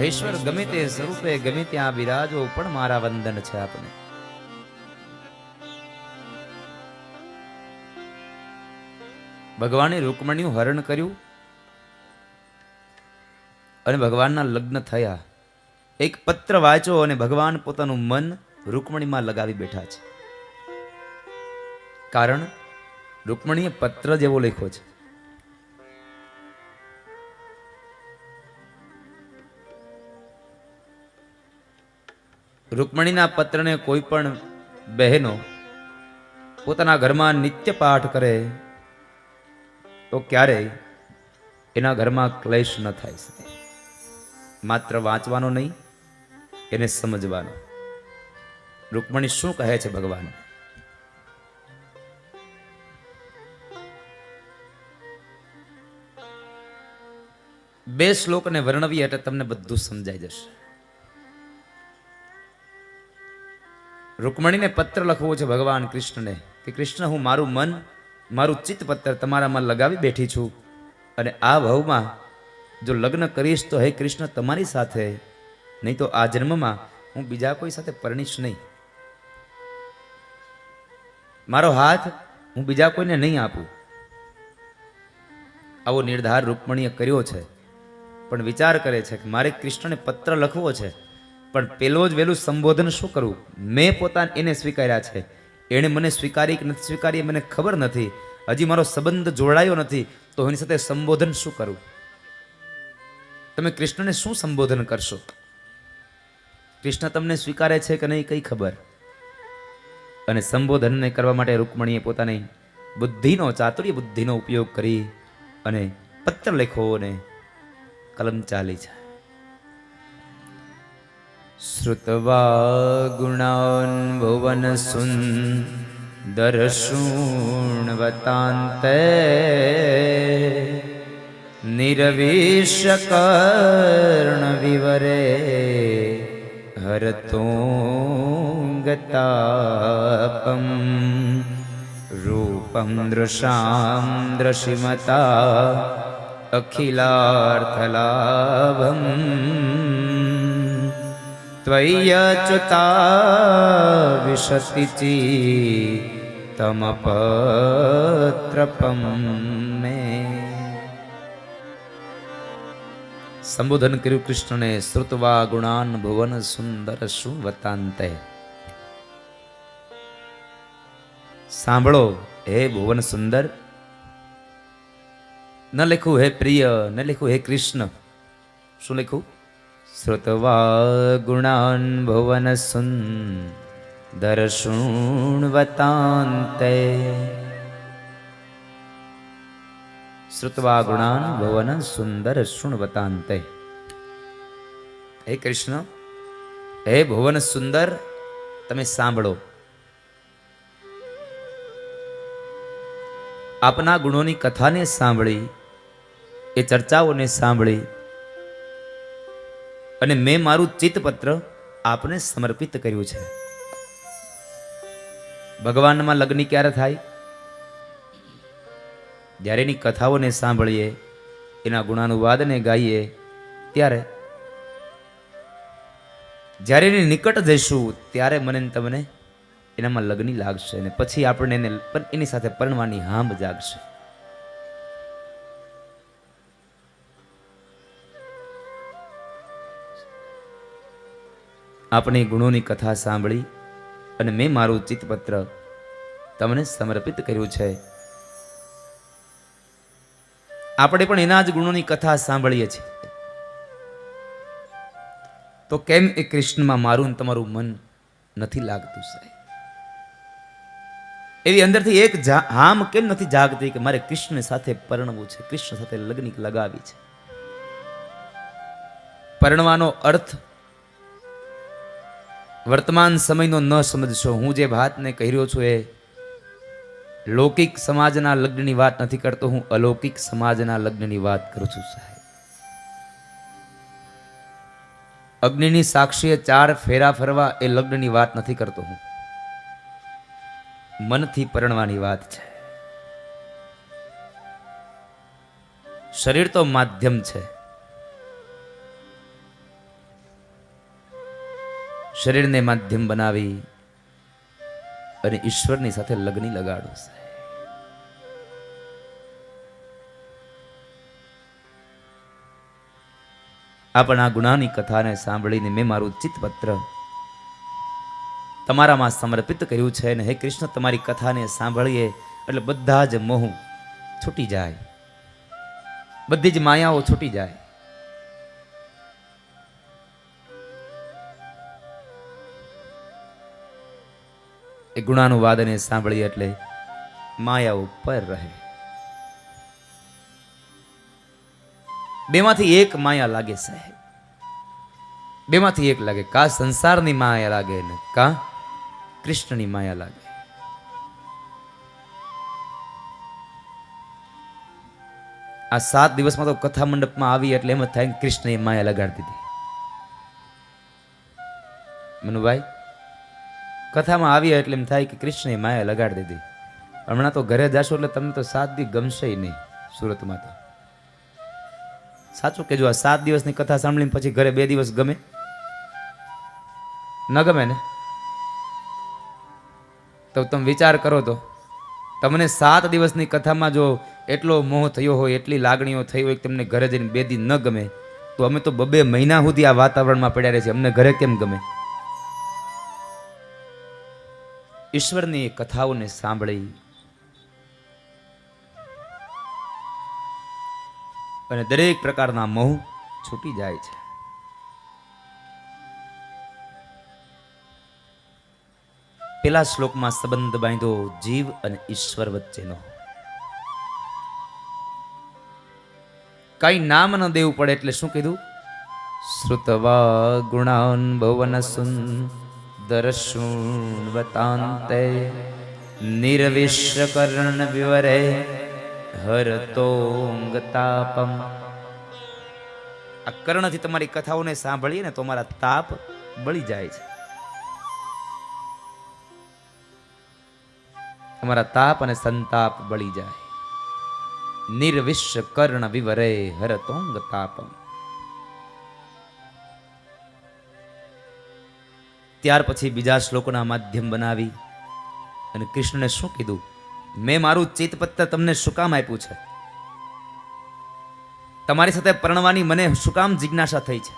ઈશ્વર ગમે તે સ્વરૂપે ગમે ત્યાં બિરાજો, પણ મારા વંદન છે આપને. ભગવાને રૂકમણીનું હરણ કર્યું અને ભગવાનના લગ્ન થયા. એક પત્ર વાંચો અને ભગવાન પોતાનું મન રૂકમણીમાં લગાવી બેઠા છે. કારણ રૂકમણીએ પત્ર જેવો લખ્યો છે. રૂકમણીના પત્રને કોઈ પણ બહેનો પોતાના ઘરમાં નિત્ય પાઠ કરે, તો ક્યારેય એના ઘરમાં ક્લેશ ન થાય માત્ર વાંચવાનો નહીં, એને સમજવાનો. રૂકમણી શું કહે છે ભગવાન? બે શ્લોકને વર્ણવી એટલે તમને બધું સમજાઈ જશે. રૂકમણીને પત્ર લખવો છે ભગવાન કૃષ્ણને કે કૃષ્ણ, હું મારું મન, મારું ચિત્ત પત્ર તમારામાં લગાવી બેઠી છું. અને આ ભાવમાં જો લગ્ન કરીશ તો હે કૃષ્ણ, તમારી સાથે. નહીં તો આ જન્મમાં હું બીજા કોઈ સાથે પરણીશ નહીં. મારો હાથ હું બીજા કોઈને નહીં આપું. આવો નિર્ધાર રૂકમણીએ કર્યો છે. પણ વિચાર કરે છે કે મારે કૃષ્ણને પત્ર લખવો છે. પણ પેલો જ વહેલું સંબોધન શું કરવું મેં પોતાને એને સ્વીકાર્યા છે. એણે મને સ્વીકારી કે નથી સ્વીકારી મને ખબર નથી. હજી મારો સંબંધ જોડાયો નથી, તો એની સાથે સંબોધન શું કરવું તમે કૃષ્ણને શું સંબોધન કરશો? કૃષ્ણ તમને સ્વીકારે છે કે નહીં કઈ ખબર? અને સંબોધનને કરવા માટે રૂકમણીએ પોતાની બુદ્ધિનો, ચાતુર્ય બુદ્ધિનો ઉપયોગ કરી અને પત્ર લખ્યો અને કલમ ચાલી છે શ્રુતવા ગુણાન ભુવન સુંદર શૂણવતાંતે નિરવિષકર્ણ વિવરે હરતોંગતાપમ રૂપમ દૃશામ દ્રશિમતા અખિલાર્થલાભમ વિશતિચી તમપત્રપમ મે સંબોધન કર્યું કૃષ્ણને શ્રુતવા ગુણાન ભુવન સુંદર શું વતાંતે સાંભળો હે ભુવન સુંદર ન લખું હે પ્રિય ન લખું હે કૃષ્ણ શું લખ્યું શ્રુતવા ગુણાન ભુવન સુંદર શૃણવતાંતે શ્રુતવા ગુણાન ભુવન સુંદર શૃણવતાંતે હે કૃષ્ણ હે ભુવન સુંદર તમે સાંભળો. આપના ગુણોની કથાને સાંભળી, એ ચર્ચાઓને સાંભળી અને મેં મારું ચિત્તપત્ર આપને સમર્પિત કર્યું છે. ભગવાનમાં લગ્ન ક્યારે થાય? જ્યારે એની કથાઓને સાંભળીએ, એના ગુણાનુવાદને ગાઈએ, ત્યારે? જ્યારે એની નિકટ જઈશું, ત્યારે મને તમને એનામાં લગ્ન લાગશે અને પછી આપણને એને એની સાથે પરણવાની હાંભ જાગશે. આપણી ગુણોની કથા સાંભળી અને મેં મારું ચિત્તપત્ર તમને સમર્પિત કર્યું છે. આપણે પણ એના જ ગુણોની કથા સાંભળીએ છીએ. તો કેમ એ કૃષ્ણમાં મારું તમારું મન નથી લાગતું એવી અંદરથી એક હામ કેમ નથી જાગતી કે મારે કૃષ્ણ સાથે પરણવું છે, કૃષ્ણ સાથે લગ્ન લગાવી છે? પરણવાનો અર્થ વર્તમાન સમયનો ન સમજશો. હું જે વાતને કહી રહ્યો છું એ લૌકિક સમાજના લગ્નની વાત નથી કરતો, હું અલૌકિક સમાજના લગ્નની વાત કરું છું, સાહેબ. અગ્નિની સાક્ષીએ ચાર ફેરા ફરવા એ લગ્નની વાત નથી કરતો હું. મનથી પરણવાની વાત છે. શરીર તો માધ્યમ છે. શરીરને માધ્યમ બનાવી અને ઈશ્વરની સાથે લગ્ન લગાડો આ આ ગુનાની કથાને સાંભળીને મેં મારું ચિત્તપત્ર તમારામાં સમર્પિત કર્યું છે અને હે કૃષ્ણ, તમારી કથાને સાંભળીએ એટલે બધા જ મોહ છૂટી જાય. બધી જ માયાઓ છૂટી જાય. એ ગુણાનું વાદને સાંભળીએ એટલે માયા ઉપર રહે. બેમાંથી એક માયા લાગે સાહેબ. બેમાંથી એક લાગે કા સંસારની માયા લાગે ને કા કૃષ્ણની માયા લાગે. આ સાત દિવસમાં તો કથા મંડપમાં આવી એટલે એમ જ થાય કૃષ્ણએ માયા લગાડી દીધી મનુભાઈ કથામાં આવ્યા એટલે એમ થાય કે કૃષ્ણએ માયા લગાડી દીધી. હમણાં તો ઘરે જાશો એટલે તમને તો સાત દી ગમશે નહીં, સુરતમાં તો. સાચું કે જો આ સાત દિવસની કથા સાંભળીને પછી ઘરે બે દિવસ ગમે? ન ગમે ને? તો તમે વિચાર કરો તો. તમને સાત દિવસની કથામાં જો એટલો મોહ થયો હોય, એટલી લાગણીઓ થઈ હોય કે તમને ઘરે જઈને બે દિન ન ગમે, તો અમે તો બબે મહિના સુધી આ વાતાવરણમાં પડ્યા રહે છે અમને ઘરે કેમ ગમે? ઈશ્વરની કથાઓને સાંભળી. અને દરેક પ્રકારના મોહ છૂટી જાય છે. પેલા શ્લોકમાં સંબંધ બાંધ્યો જીવ અને ઈશ્વર વચ્ચેનો. કઈ નામ ન દેવું પડે એટલે શું કીધું? શ્રુતવા ગુણાન ભવન સુંદર શૃણવતાંતે નિર્વિશ્વકર્ણ વિવરે હરતોંગતાપમ આ કર્ણથી તમારી કથાઓને સાંભળીએ ને તો અમારા તાપ બળી જાય છે. તમારા તાપ અને સંતાપ બળી જાય. નિર્વિશ્વ કર્ણ વિવરે હરતોંગ ત્યાર પછી બીજા શ્લોકોના માધ્યમ બનાવી અને કૃષ્ણને શું કીધું? મેં મારું ચિતપત્ર તમને શું કામ આપ્યું છે? તમારી સાથે પરણવાની મને શું કામ જિજ્ઞાસા થઈ છે?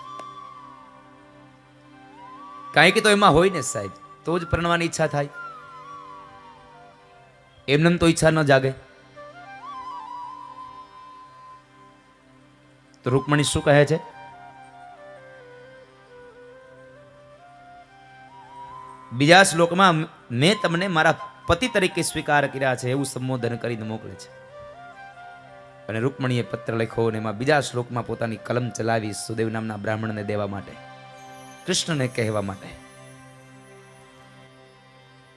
કાંઈ કે તો એમાં હોય ને સાહેબ, તો જ પરણવાની ઈચ્છા થાય. એમને તો ઈચ્છા ન જાગે. તો રૂકમણી શું કહે છે? બીજા શ્લોકમાં મેં તમને મારા પતિ તરીકે સ્વીકાર કર્યા છે એવું સંબોધન કરીને મોકલે છે. અને રૂકમણીએ પત્ર લખ્યો અને એમાં બીજા શ્લોકમાં પોતાની કલમ ચલાવી સુદેવ નામના બ્રાહ્મણને દેવા માટે, કૃષ્ણને કહેવા માટે.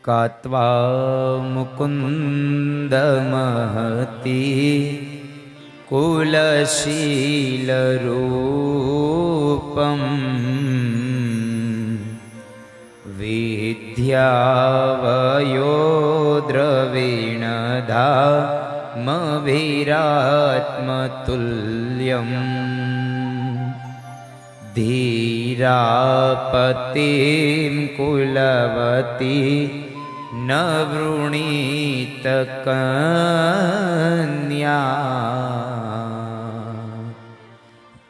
કાત્વા મુકુંદ મહતી કુલશીલ રૂપમ વિદ્યાવયો દ્રવિણ ધામભીરાત્મતુલ્યમ ધીરાપતિમ કુલવતી ન વૃણીત કન્યા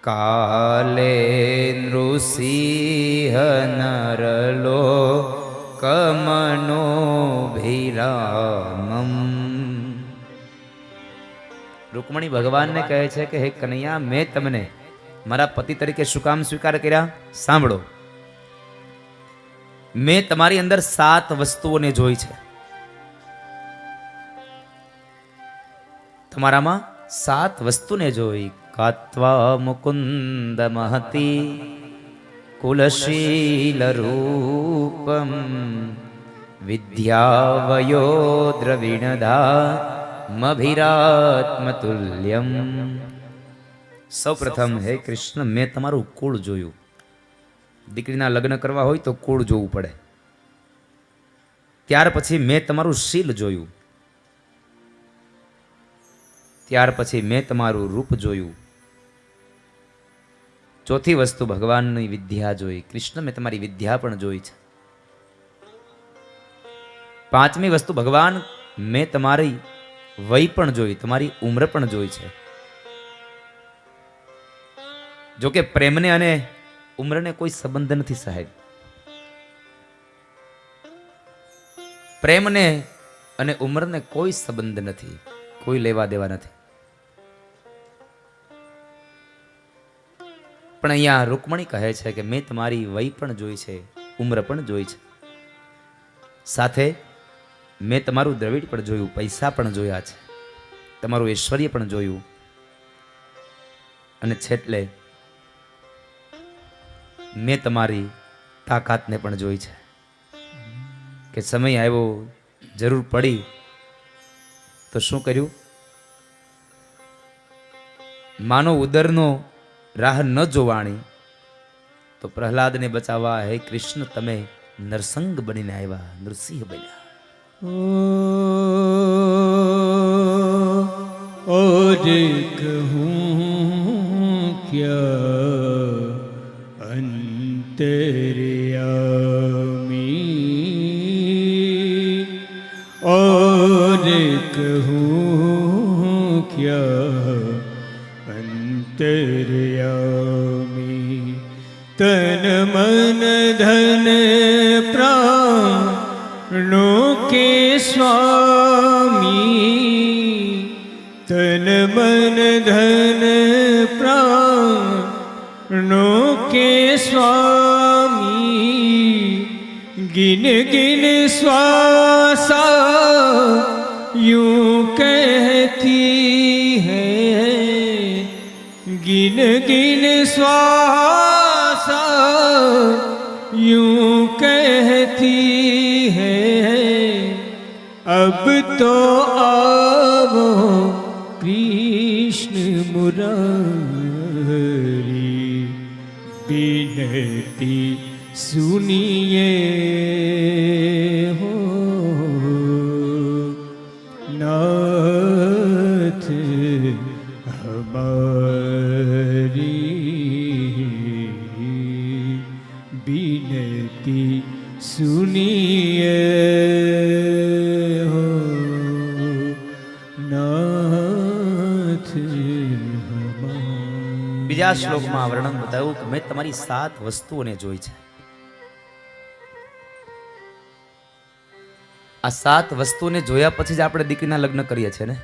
કાલે નૃસિંહ નરલો કમનો ભીરામમ રૂકમણી ભગવાનને કહે છે કે હે કનૈયા મેં તમને મારા પતિ તરીકે શું કામ સ્વીકાર કર્યા સાંભળો મેં તમારી અંદર સાત વસ્તુઓને જોઈ છે તમારામાં સાત વસ્તુને જોઈ કાત્વા મુકુંદ મહતી કુલશીલ રૂપમ વિદ્યાવયો દ્રવિણદા મભિરાત્મતુલ્યમ સૌપ્રથમ, હે કૃષ્ણ, મેં તમારું કુળ જોયું. દીકરીના લગ્ન કરવા હોય તો કુળ જોવું પડે. ત્યાર પછી મેં તમારું શીલ જોયું. ત્યાર પછી મેં તમારું રૂપ જોયું. ચોથી વસ્તુ ભગવાનની વિદ્યા જોઈ. કૃષ્ણ, મેં તમારી વિદ્યા પણ જોઈ છે. પાંચમી વસ્તુ, ભગવાન, મેં તમારી વય પણ જોઈ, તમારી ઉંમર પણ જોઈ છે. જો કે પ્રેમને અને ઉંમરને કોઈ સંબંધ નથી સાહેબ. પ્રેમને અને ઉંમરને કોઈ સંબંધ નથી, કોઈ લેવા દેવા નથી. પણ અહીંયા રૂકમણી કહે છે કે મેં તમારી વય પણ જોઈ છે, ઉંમર પણ જોઈ છે. સાથે મેં તમારું દ્રવિડ પણ જોયું, પૈસા પણ જોયા છે. તમારું ઐશ્વર્ય પણ જોયું. અને છેટલે મેં તમારી તાકાતને પણ જોઈ છે. કે સમય આવ્યો, જરૂર પડી, તો શું કર્યું? માનો ઉદરનો રાહ ન જોવાણી, તો પ્રહલાદને બચાવવા, હે કૃષ્ણ, તમે નરસંગ બનીને આવ્યા, નૃસિંહ બન્યા. और कहूँ क्या પ્રાણો કે સ્વામી ગિન ગિન શ્વાસા यूं કહેતી હૈ. ગિન ગિન શ્વાસા यूं કહેતી હૈ. અબ તો આવો પ્રિય કૃષ્ણ મુરારી બિનતી સુનિયે હો નાથ હમારી બિનતી સુનિયે બીજા શ્લોકમાં વર્ણન બતાવ્યું કે મેં તમારી સાત વસ્તુઓને જોઈ છે. આ સાત વસ્તુને જોયા પછી જ આપણે દીકરીના લગ્ન કરીએ છીએ ને?